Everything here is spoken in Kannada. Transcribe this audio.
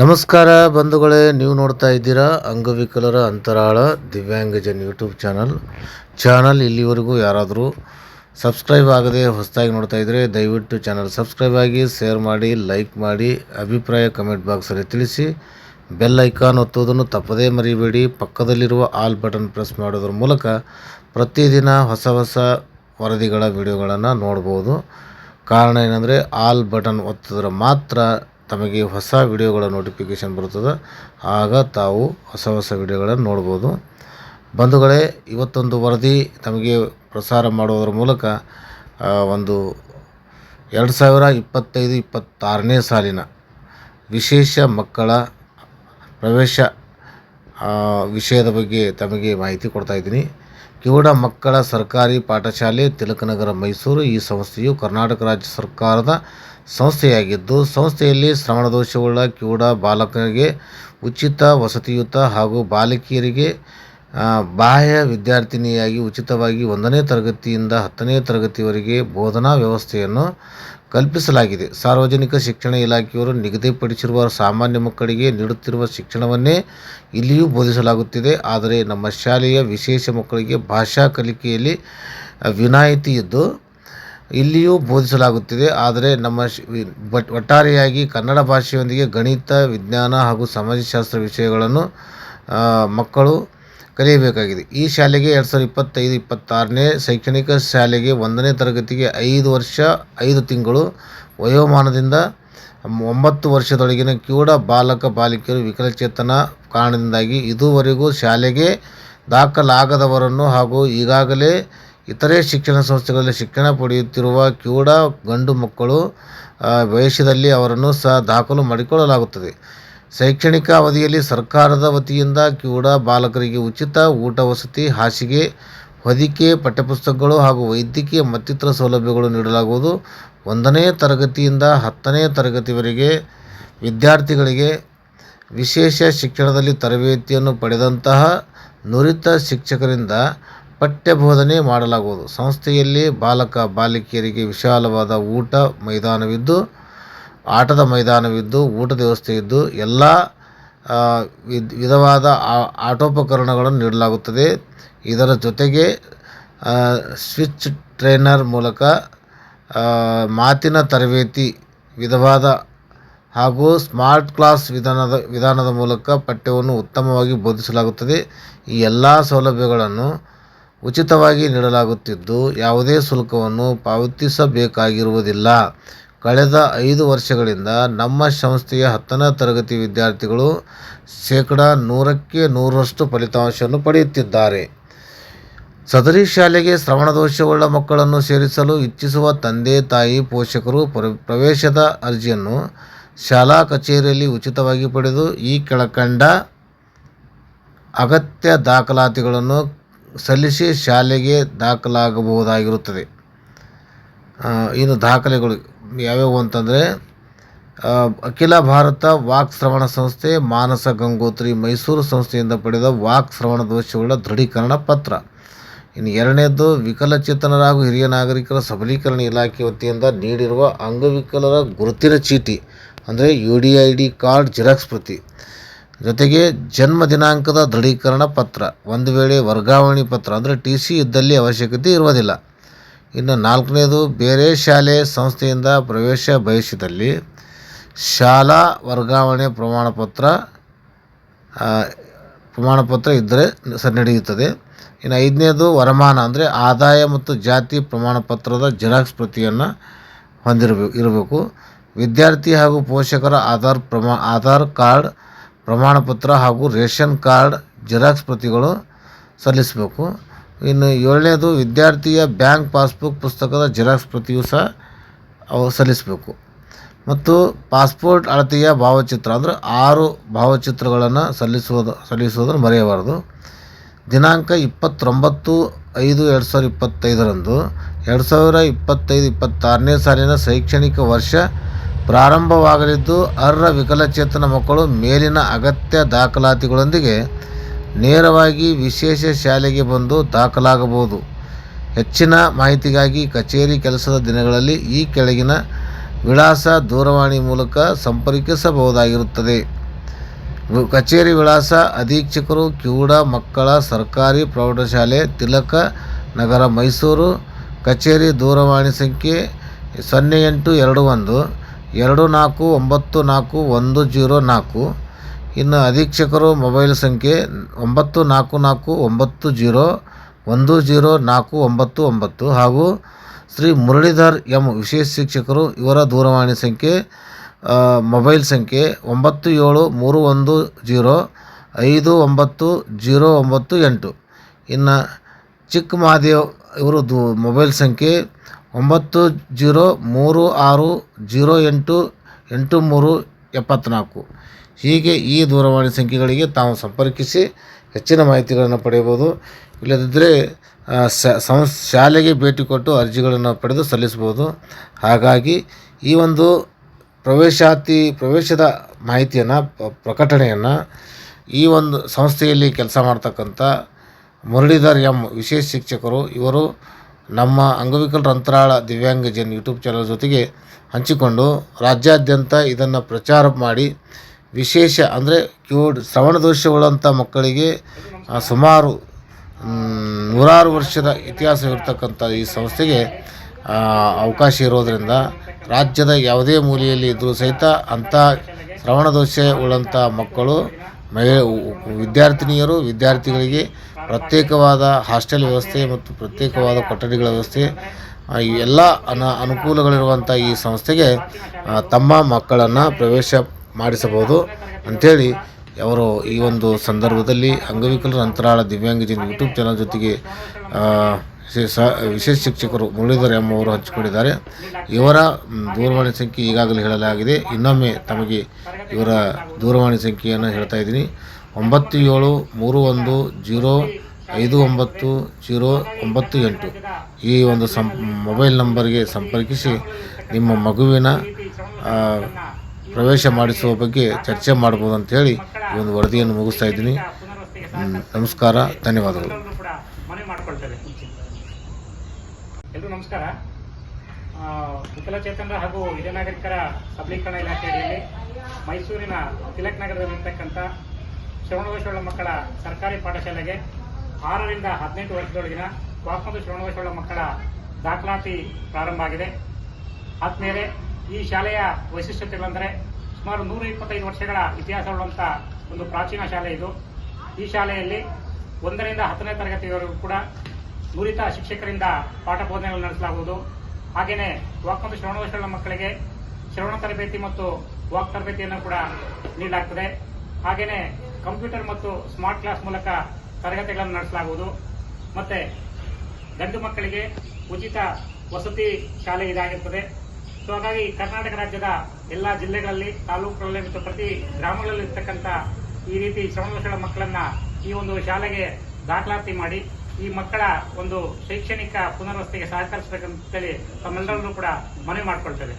ನಮಸ್ಕಾರ ಬಂಧುಗಳೇ, ನೀವು ನೋಡ್ತಾ ಇದ್ದೀರಾ ಅಂಗವಿಕಲರ ಅಂತರಾಳ ದಿವ್ಯಾಂಗಜನ್ ಯೂಟ್ಯೂಬ್ ಚಾನಲ್. ಚಾನಲ್ ಇಲ್ಲಿವರೆಗೂ ಯಾರಾದರೂ ಸಬ್ಸ್ಕ್ರೈಬ್ ಆಗದೆ ಹೊಸದಾಗಿ ನೋಡ್ತಾ ಇದ್ದರೆ ದಯವಿಟ್ಟು ಚಾನಲ್ ಸಬ್ಸ್ಕ್ರೈಬ್ ಆಗಿ, ಶೇರ್ ಮಾಡಿ, ಲೈಕ್ ಮಾಡಿ, ಅಭಿಪ್ರಾಯ ಕಮೆಂಟ್ ಬಾಕ್ಸಲ್ಲಿ ತಿಳಿಸಿ, ಬೆಲ್ ಐಕಾನ್ ಒತ್ತೋದನ್ನು ತಪ್ಪದೇ ಮರಿಬೇಡಿ. ಪಕ್ಕದಲ್ಲಿರುವ ಆಲ್ ಬಟನ್ ಪ್ರೆಸ್ ಮಾಡೋದ್ರ ಮೂಲಕ ಪ್ರತಿದಿನ ಹೊಸ ಹೊಸ ವರದಿಗಳ ವಿಡಿಯೋಗಳನ್ನು ನೋಡ್ಬೋದು. ಕಾರಣ ಏನಂದರೆ, ಆಲ್ ಬಟನ್ ಒತ್ತಿದ್ರೆ ಮಾತ್ರ ತಮಗೆ ಹೊಸ ವಿಡಿಯೋಗಳ ನೋಟಿಫಿಕೇಷನ್ ಬರುತ್ತದೆ. ಆಗ ತಾವು ಹೊಸ ಹೊಸ ವಿಡಿಯೋಗಳನ್ನು ನೋಡ್ಬೋದು ಬಂಧುಗಳೇ, ಇವತ್ತೊಂದು ವರದಿ ತಮಗೆ ಪ್ರಸಾರ ಮಾಡುವುದರ ಮೂಲಕ ಒಂದು ಎರಡು ಸಾವಿರ ಇಪ್ಪತ್ತೈದು, ಇಪ್ಪತ್ತಾರನೇ ಸಾಲಿನ ವಿಶೇಷ ಮಕ್ಕಳ ಪ್ರವೇಶ ವಿಷಯದ ಬಗ್ಗೆ ತಮಗೆ ಮಾಹಿತಿ ಕೊಡ್ತಾ ಇದ್ದೀನಿ. ಕಿವುಡ ಮಕ್ಕಳ ಸರ್ಕಾರಿ ಪಾಠಶಾಲೆ, ತಿಲಕನಗರ, ಮೈಸೂರು ಈ ಸಂಸ್ಥೆಯು ಕರ್ನಾಟಕ ರಾಜ್ಯ ಸರ್ಕಾರದ ಸಂಸ್ಥೆಯಾಗಿದ್ದು, ಸಂಸ್ಥೆಯಲ್ಲಿ ಶ್ರವಣದೋಷವುಳ್ಳ ಕಿವುಡ ಬಾಲಕರಿಗೆ ಉಚಿತ ವಸತಿಯುತ ಹಾಗೂ ಬಾಲಕಿಯರಿಗೆ ಬಾಹ್ಯ ವಿದ್ಯಾರ್ಥಿನಿಯಾಗಿ ಉಚಿತವಾಗಿ ಒಂದನೇ ತರಗತಿಯಿಂದ ಹತ್ತನೇ ತರಗತಿವರೆಗೆ ಬೋಧನಾ ವ್ಯವಸ್ಥೆಯನ್ನು ಕಲ್ಪಿಸಲಾಗಿದೆ. ಸಾರ್ವಜನಿಕ ಶಿಕ್ಷಣ ಇಲಾಖೆಯವರು ನಿಗದಿಪಡಿಸಿರುವ ಸಾಮಾನ್ಯ ಮಕ್ಕಳಿಗೆ ನೀಡುತ್ತಿರುವ ಶಿಕ್ಷಣವನ್ನೇ ಇಲ್ಲಿಯೂ ಬೋಧಿಸಲಾಗುತ್ತಿದೆ. ಆದರೆ ನಮ್ಮ ಶಾಲೆಯ ವಿಶೇಷ ಮಕ್ಕಳಿಗೆ ಭಾಷಾ ಕಲಿಕೆಯಲ್ಲಿ ವಿನಾಯಿತಿ ಇದ್ದು ಇಲ್ಲಿಯೂ ಬೋಧಿಸಲಾಗುತ್ತಿದೆ. ಆದರೆ ನಮ್ಮ ಬಟ್ ಒಟ್ಟಾರೆಯಾಗಿ ಕನ್ನಡ ಭಾಷೆಯೊಂದಿಗೆ ಗಣಿತ, ವಿಜ್ಞಾನ ಹಾಗೂ ಸಮಾಜಶಾಸ್ತ್ರ ವಿಷಯಗಳನ್ನು ಮಕ್ಕಳು ಕಲಿಯಬೇಕಾಗಿದೆ. ಈ ಶಾಲೆಗೆ ಎರಡು ಸಾವಿರದ ಇಪ್ಪತ್ತೈದು, ಇಪ್ಪತ್ತಾರನೇ ಶೈಕ್ಷಣಿಕ ಶಾಲೆಗೆ ಒಂದನೇ ತರಗತಿಗೆ ಐದು ವರ್ಷ, ಐದು ತಿಂಗಳು ವಯೋಮಾನದಿಂದ ಒಂಬತ್ತು ವರ್ಷದೊಳಗಿನ ಕಿವುಡ ಬಾಲಕ, ಬಾಲಕಿಯರು ವಿಕಲಚೇತನ ಕಾರಣದಿಂದಾಗಿ ಇದುವರೆಗೂ ಶಾಲೆಗೆ ದಾಖಲಾಗದವರನ್ನು ಹಾಗೂ ಈಗಾಗಲೇ ಇತರೆ ಶಿಕ್ಷಣ ಸಂಸ್ಥೆಗಳಲ್ಲಿ ಶಿಕ್ಷಣ ಪಡೆಯುತ್ತಿರುವ ಕಿವುಡ ಗಂಡು ಮಕ್ಕಳು ಭವಿಷ್ಯದಲ್ಲಿ ಅವರನ್ನು ಸಹ ದಾಖಲು ಮಾಡಿಕೊಳ್ಳಲಾಗುತ್ತದೆ. ಶೈಕ್ಷಣಿಕ ಅವಧಿಯಲ್ಲಿ ಸರ್ಕಾರದ ವತಿಯಿಂದ ಕಿವುಡ ಬಾಲಕರಿಗೆ ಉಚಿತ ಊಟ ವಸತಿ, ಹಾಸಿಗೆ, ಹೊದಿಕೆ, ಪಠ್ಯಪುಸ್ತಕಗಳು ಹಾಗೂ ವೈದ್ಯಕೀಯ ಮತ್ತಿತರ ಸೌಲಭ್ಯಗಳು ನೀಡಲಾಗುವುದು. ಒಂದನೇ ತರಗತಿಯಿಂದ ಹತ್ತನೇ ತರಗತಿವರೆಗೆ ವಿದ್ಯಾರ್ಥಿಗಳಿಗೆ ವಿಶೇಷ ಶಿಕ್ಷಣದಲ್ಲಿ ತರಬೇತಿಯನ್ನು ಪಡೆದಂತಹ ನುರಿತ ಶಿಕ್ಷಕರಿಂದ ಪಠ್ಯ ಬೋಧನೆ ಮಾಡಲಾಗುವುದು. ಸಂಸ್ಥೆಯಲ್ಲಿ ಬಾಲಕ, ಬಾಲಕಿಯರಿಗೆ ವಿಶಾಲವಾದ ಊಟ ಮೈದಾನವಿದ್ದು, ಆಟದ ಮೈದಾನವಿದ್ದು, ಊಟದ ವ್ಯವಸ್ಥೆ ಇದ್ದು ಎಲ್ಲ ವಿಧವಾದ ಆಟೋಪಕರಣಗಳನ್ನು ನೀಡಲಾಗುತ್ತದೆ. ಇದರ ಜೊತೆಗೆ ಸ್ವಿಚ್ ಟ್ರೈನರ್ ಮೂಲಕ ಮಾತಿನ ತರಬೇತಿ ವಿಧವಾದ ಹಾಗೂ ಸ್ಮಾರ್ಟ್ ಕ್ಲಾಸ್ ವಿಧಾನದ ವಿಧಾನದ ಮೂಲಕ ಪಠ್ಯವನ್ನು ಉತ್ತಮವಾಗಿ ಬೋಧಿಸಲಾಗುತ್ತದೆ. ಈ ಎಲ್ಲ ಸೌಲಭ್ಯಗಳನ್ನು ಉಚಿತವಾಗಿ ನೀಡಲಾಗುತ್ತಿದ್ದು, ಯಾವುದೇ ಶುಲ್ಕವನ್ನು ಪಾವತಿಸಬೇಕಾಗಿರುವುದಿಲ್ಲ. ಕಳೆದ ಐದು ವರ್ಷಗಳಿಂದ ನಮ್ಮ ಸಂಸ್ಥೆಯ ಹತ್ತನೇ ತರಗತಿ ವಿದ್ಯಾರ್ಥಿಗಳು ಶೇಕಡ ನೂರಕ್ಕೆ ನೂರರಷ್ಟು ಫಲಿತಾಂಶವನ್ನು ಪಡೆಯುತ್ತಿದ್ದಾರೆ. ಸದರಿ ಶಾಲೆಗೆ ಶ್ರವಣದೋಷವುಳ್ಳ ಮಕ್ಕಳನ್ನು ಸೇರಿಸಲು ಇಚ್ಛಿಸುವ ತಂದೆ ತಾಯಿ ಪೋಷಕರು ಪ್ರ- ಪ್ರವೇಶದ ಅರ್ಜಿಯನ್ನು ಶಾಲಾ ಕಚೇರಿಯಲ್ಲಿ ಉಚಿತವಾಗಿ ಪಡೆದು ಈ ಕೆಳಕಂಡ ಅಗತ್ಯ ದಾಖಲಾತಿಗಳನ್ನು ಸಲ್ಲಿಸಿ ಶಾಲೆಗೆ ದಾಖಲಾಗಬಹುದಾಗಿರುತ್ತದೆ. ಇನ್ನು ದಾಖಲೆಗಳು ಯಾವ್ಯಾವು ಅಂತಂದರೆ ಅಖಿಲ ಭಾರತ ವಾಕ್ ಶ್ರವಣ ಸಂಸ್ಥೆ, ಮಾನಸ ಗಂಗೋತ್ರಿ ಮೈಸೂರು ಸಂಸ್ಥೆಯಿಂದ ಪಡೆದ ವಾಕ್ ಶ್ರವಣ ದೋಷಗಳ ದೃಢೀಕರಣ ಪತ್ರ. ಇನ್ನು ಎರಡನೇದು ವಿಕಲಚೇತನರ ಹಾಗೂ ಹಿರಿಯ ನಾಗರಿಕರ ಸಬಲೀಕರಣ ಇಲಾಖೆ ವತಿಯಿಂದ ನೀಡಿರುವ ಅಂಗವಿಕಲರ ಗುರುತಿನ ಚೀಟಿ, ಅಂದರೆ U D I D card xerox ಪ್ರತಿ. ಜೊತೆಗೆ ಜನ್ಮ ದಿನಾಂಕದ ದೃಢೀಕರಣ ಪತ್ರ, ಒಂದು ವೇಳೆ ವರ್ಗಾವಣೆ ಪತ್ರ, ಅಂದರೆ ಟಿ ಸಿ ಇದ್ದಲ್ಲಿ ಅವಶ್ಯಕತೆ ಇರುವುದಿಲ್ಲ. ಇನ್ನು ನಾಲ್ಕನೇದು, ಬೇರೆ ಶಾಲೆ ಸಂಸ್ಥೆಯಿಂದ ಪ್ರವೇಶ ಬಯಸಿದಲ್ಲಿ ಶಾಲಾ ವರ್ಗಾವಣೆ ಪ್ರಮಾಣಪತ್ರ ಪ್ರಮಾಣಪತ್ರ ಇದ್ದರೆ ಸ ನಡೆಯುತ್ತದೆ. ಇನ್ನು ಐದನೇದು, ವರಮಾನ, ಅಂದರೆ ಆದಾಯ ಮತ್ತು ಜಾತಿ ಪ್ರಮಾಣಪತ್ರದ ಜೆರಾಕ್ಸ್ ಪ್ರತಿಯನ್ನು ಹೊಂದಿರಬೇಕು, ಇರಬೇಕು. ವಿದ್ಯಾರ್ಥಿ ಹಾಗೂ ಪೋಷಕರ ಆಧಾರ್ ಪ್ರಮಾ, ಆಧಾರ್ ಕಾರ್ಡ್ ಪ್ರಮಾಣಪತ್ರ ಹಾಗೂ ರೇಷನ್ ಕಾರ್ಡ್ ಜೆರಾಕ್ಸ್ ಪ್ರತಿಗಳು ಸಲ್ಲಿಸಬೇಕು. ಇನ್ನು ಏಳನೇದು, ವಿದ್ಯಾರ್ಥಿಯ ಬ್ಯಾಂಕ್ ಪಾಸ್ಬುಕ್ ಪುಸ್ತಕದ ಜೆರಾಕ್ಸ್ ಪ್ರತಿಯೂ ಸಹ ಅವು ಸಲ್ಲಿಸಬೇಕು. ಮತ್ತು ಪಾಸ್ಪೋರ್ಟ್ ಅಳತೆಯ ಭಾವಚಿತ್ರ, ಅಂದರೆ ಆರು ಭಾವಚಿತ್ರಗಳನ್ನು ಸಲ್ಲಿಸುವುದು, ಸಲ್ಲಿಸುವುದನ್ನು ಮರೆಯಬಾರದು. ದಿನಾಂಕ ಇಪ್ಪತ್ತೊಂಬತ್ತು ಐದು ಎರಡು ಸಾವಿರದ ಇಪ್ಪತ್ತೈದರಂದು, ಎರಡು ಸಾವಿರ ಇಪ್ಪತ್ತೈದು ಇಪ್ಪತ್ತಾರನೇ ಸಾಲಿನ ಶೈಕ್ಷಣಿಕ ವರ್ಷ ಪ್ರಾರಂಭವಾಗಲಿದ್ದು ಅರ್ಹ ವಿಕಲಚೇತನ ಮಕ್ಕಳು ಮೇಲಿನ ಅಗತ್ಯ ದಾಖಲಾತಿಗಳೊಂದಿಗೆ ನೇರವಾಗಿ ವಿಶೇಷ ಶಾಲೆಗೆ ಬಂದು ದಾಖಲಾಗಬಹುದು. ಹೆಚ್ಚಿನ ಮಾಹಿತಿಗಾಗಿ ಕಚೇರಿ ಕೆಲಸದ ದಿನಗಳಲ್ಲಿ ಈ ಕೆಳಗಿನ ವಿಳಾಸ ದೂರವಾಣಿ ಮೂಲಕ ಸಂಪರ್ಕಿಸಬಹುದಾಗಿರುತ್ತದೆ. ಕಚೇರಿ ವಿಳಾಸ ಅಧೀಕ್ಷಕರು ಕಿವುಡ ಮಕ್ಕಳ ಸರ್ಕಾರಿ ಪ್ರೌಢಶಾಲೆ ತಿಲಕ ನಗರ ಮೈಸೂರು, ಕಚೇರಿ ದೂರವಾಣಿ ಸಂಖ್ಯೆ ಸೊನ್ನೆ ಎಂಟು ಎರಡು ಒಂದು ಎರಡು ನಾಲ್ಕು ಒಂಬತ್ತು ನಾಲ್ಕು ಒಂದು ಜೀರೋ ನಾಲ್ಕು. ಇನ್ನು ಅಧೀಕ್ಷಕರು ಮೊಬೈಲ್ ಸಂಖ್ಯೆ ಒಂಬತ್ತು ನಾಲ್ಕು ನಾಲ್ಕು ಒಂಬತ್ತು ಜೀರೋ ಒಂದು ಜೀರೋ ನಾಲ್ಕು ಒಂಬತ್ತು ಒಂಬತ್ತು. ಹಾಗೂ ಶ್ರೀ ಮುರಳೀಧರ್ ಎಂ ವಿಶೇಷ ಶಿಕ್ಷಕರು ಇವರ ದೂರವಾಣಿ ಸಂಖ್ಯೆ ಮೊಬೈಲ್ ಸಂಖ್ಯೆ ಒಂಬತ್ತು ಏಳು ಮೂರು ಒಂದು ಜೀರೋ ಐದು ಒಂಬತ್ತು ಜೀರೋ ಒಂಬತ್ತು ಎಂಟು. ಇನ್ನು ಚಿಕ್ಕ ಮಹಾದೇವ್ ಇವರು ದೂ, ಮೊಬೈಲ್ ಸಂಖ್ಯೆ ಒಂಬತ್ತು ಜೀರೋ ಮೂರು ಆರು ಜೀರೋ ಎಂಟು ಎಂಟು ಮೂರು ಎಪ್ಪತ್ತ್ನಾಲ್ಕು ಹೀಗೆ ಈ ದೂರವಾಣಿ ಸಂಖ್ಯೆಗಳಿಗೆ ತಾವು ಸಂಪರ್ಕಿಸಿ ಹೆಚ್ಚಿನ ಮಾಹಿತಿಗಳನ್ನು ಪಡೆಯಬಹುದು. ಇಲ್ಲದಿದ್ದರೆ ಸಂಸ್ ಶಾಲೆಗೆ ಭೇಟಿ ಕೊಟ್ಟು ಅರ್ಜಿಗಳನ್ನು ಪಡೆದು ಸಲ್ಲಿಸ್ಬೋದು ಹಾಗಾಗಿ ಈ ಒಂದು ಪ್ರವೇಶಾತಿ, ಪ್ರವೇಶದ ಮಾಹಿತಿಯನ್ನು ಪ್ರಕಟಣೆಯನ್ನು ಈ ಒಂದು ಸಂಸ್ಥೆಯಲ್ಲಿ ಕೆಲಸ ಮಾಡ್ತಕ್ಕಂಥ ಮುರಳೀಧರ್ ಎಂ ವಿಶೇಷ ಶಿಕ್ಷಕರು, ಇವರು ನಮ್ಮ ಅಂಗವಿಕಲರ ಅಂತರಾಳ ದಿವ್ಯಾಂಗಜನ್ ಯೂಟ್ಯೂಬ್ ಚಾನಲ್ ಜೊತೆಗೆ ಹಂಚಿಕೊಂಡು ರಾಜ್ಯಾದ್ಯಂತ ಇದನ್ನು ಪ್ರಚಾರ ಮಾಡಿ ವಿಶೇಷ ಅಂದರೆ ಕಿವುಡ್ ಶ್ರವಣ ದೋಷವುಳ್ಳಂಥ ಮಕ್ಕಳಿಗೆ ಸುಮಾರು ನೂರಾರು ವರ್ಷದ ಇತಿಹಾಸವಿರ್ತಕ್ಕಂಥ ಈ ಸಂಸ್ಥೆಗೆ ಅವಕಾಶ ಇರೋದರಿಂದ ರಾಜ್ಯದ ಯಾವುದೇ ಮೂಲೆಯಲ್ಲಿ ಇದ್ದರೂ ಸಹಿತ ಅಂಥ ಶ್ರವಣ ದೋಷ ಉಳ್ಳಂಥ ಮಕ್ಕಳು, ಮಹಿಳೆ, ವಿದ್ಯಾರ್ಥಿನಿಯರು, ವಿದ್ಯಾರ್ಥಿಗಳಿಗೆ ಪ್ರತ್ಯೇಕವಾದ ಹಾಸ್ಟೆಲ್ ವ್ಯವಸ್ಥೆ ಮತ್ತು ಪ್ರತ್ಯೇಕವಾದ ಕೊಠಡಿಗಳ ವ್ಯವಸ್ಥೆ ಈ ಎಲ್ಲ ಅನ ಅನುಕೂಲಗಳಿರುವಂಥ ಈ ಸಂಸ್ಥೆಗೆ ತಮ್ಮ ಮಕ್ಕಳನ್ನು ಪ್ರವೇಶ ಮಾಡಿಸಬಹುದು ಅಂಥೇಳಿ ಅವರು ಈ ಒಂದು ಸಂದರ್ಭದಲ್ಲಿ ಅಂಗವಿಕಲರ ಅಂತರಾಳ ದಿವ್ಯಾಂಗಜನ ಯೂಟ್ಯೂಬ್ ಚಾನಲ್ ಜೊತೆಗೆ ವಿಶೇಷ- ವಿಶೇಷ ಶಿಕ್ಷಕರು ಮುರಳೀಧರ್ ಎಂ ಅವರು ಹಂಚಿಕೊಂಡಿದ್ದಾರೆ. ಇವರ ದೂರವಾಣಿ ಸಂಖ್ಯೆ ಈಗಾಗಲೇ ಹೇಳಲಾಗಿದೆ. ಇನ್ನೊಮ್ಮೆ ತಮಗೆ ಇವರ ದೂರವಾಣಿ ಸಂಖ್ಯೆಯನ್ನು ಹೇಳ್ತಾ ಇದ್ದೀನಿ. ಒಂಬತ್ತು ಏಳು ಮೂರು ಒಂದು ಜೀರೋ ಐದು ಒಂಬತ್ತು ಜೀರೋ ಒಂಬತ್ತು ಎಂಟು. ಈ ಒಂದು ಸಂ ಮೊಬೈಲ್ ನಂಬರ್ಗೆ ಸಂಪರ್ಕಿಸಿ ನಿಮ್ಮ ಮಗುವಿನ ಪ್ರವೇಶ ಮಾಡಿಸುವ ಬಗ್ಗೆ ಚರ್ಚೆ ಮಾಡ್ಬೋದು ಅಂತೇಳಿ ಈ ಒಂದು ವರದಿಯನ್ನು ಮುಗಿಸ್ತಾ ಇದ್ದೀನಿ. ನಮಸ್ಕಾರ, ಧನ್ಯವಾದಗಳು. ಎಲ್ರಿಗೂ ನಮಸ್ಕಾರ? ವಿಕಲಚೇತನರ ಹಾಗೂ ಹಿರಿಯ ನಾಗರಿಕರ ಸಬಲೀಕರಣ ಇಲಾಖೆ ಅಡಿಯಲ್ಲಿ ಮೈಸೂರಿನ ತಿಲಕ್ ನಗರದಲ್ಲಿರ್ತಕ್ಕಂಥ ಶ್ರವಣದೋಷವುಳ್ಳ ಮಕ್ಕಳ ಸರ್ಕಾರಿ ಪಾಠಶಾಲೆಗೆ ಆರರಿಂದ ಹದಿನೆಂಟು ವರ್ಷದೊಳಗಿನ ವಾಕಂದು ಶ್ರವಣದೋಷವುಳ್ಳ ಮಕ್ಕಳ ದಾಖಲಾತಿ ಪ್ರಾರಂಭ ಆಗಿದೆ. ಆದ್ಮೇಲೆ ಈ ಶಾಲೆಯ ವೈಶಿಷ್ಟ್ಯತೆಗಳೆಂದರೆ ಸುಮಾರು ನೂರ ಇಪ್ಪತ್ತೈದು ವರ್ಷಗಳ ಇತಿಹಾಸವುಳ್ಳಂಥ ಒಂದು ಪ್ರಾಚೀನ ಶಾಲೆ ಇದು. ಈ ಶಾಲೆಯಲ್ಲಿ ಒಂದರಿಂದ ಹತ್ತನೇ ತರಗತಿಯವರೆಗೂ ಕೂಡ ನುರಿತ ಶಿಕ್ಷಕರಿಂದ ಪಾಠ ಬೋಧನೆಗಳು ನಡೆಸಲಾಗುವುದು. ಹಾಗೆಯೇ ವಾಕ್ ಮತ್ತು ಮಕ್ಕಳಿಗೆ ಶ್ರವಣ ತರಬೇತಿ ಮತ್ತು ವಾಕ್ ತರಬೇತಿಯನ್ನು ಕೂಡ ನೀಡಲಾಗ್ತದೆ. ಹಾಗೆಯೇ ಕಂಪ್ಯೂಟರ್ ಮತ್ತು ಸ್ಮಾರ್ಟ್ ಕ್ಲಾಸ್ ಮೂಲಕ ತರಗತಿಗಳನ್ನು ನಡೆಸಲಾಗುವುದು. ಮತ್ತೆ ಗಂಡು ಮಕ್ಕಳಿಗೆ ಉಚಿತ ವಸತಿ ಶಾಲೆ ಇದಾಗಿರುತ್ತದೆ ಸೊ ಹಾಗಾಗಿ ಕರ್ನಾಟಕ ರಾಜ್ಯದ ಎಲ್ಲ ಜಿಲ್ಲೆಗಳಲ್ಲಿ, ತಾಲೂಕುಗಳಲ್ಲಿ ಮತ್ತು ಪ್ರತಿ ಗ್ರಾಮಗಳಲ್ಲಿ ಇರ್ತಕ್ಕಂಥ ಈ ರೀತಿ ಶ್ರವಣದೋಷಗಳ ಮಕ್ಕಳನ್ನ ಈ ಒಂದು ಶಾಲೆಗೆ ದಾಖಲಾತಿ ಮಾಡಿ, ಈ ಮಕ್ಕಳ ಒಂದು ಶೈಕ್ಷಣಿಕ ಪುನರ್ವಸತಿಗೆ ಸಹಕರಿಸಬೇಕಂತೇಳಿ ತಮ್ಮೆಲ್ಲರನ್ನೂ ಕೂಡ ಮನವಿ ಮಾಡ್ಕೊಳ್ತೇವೆ.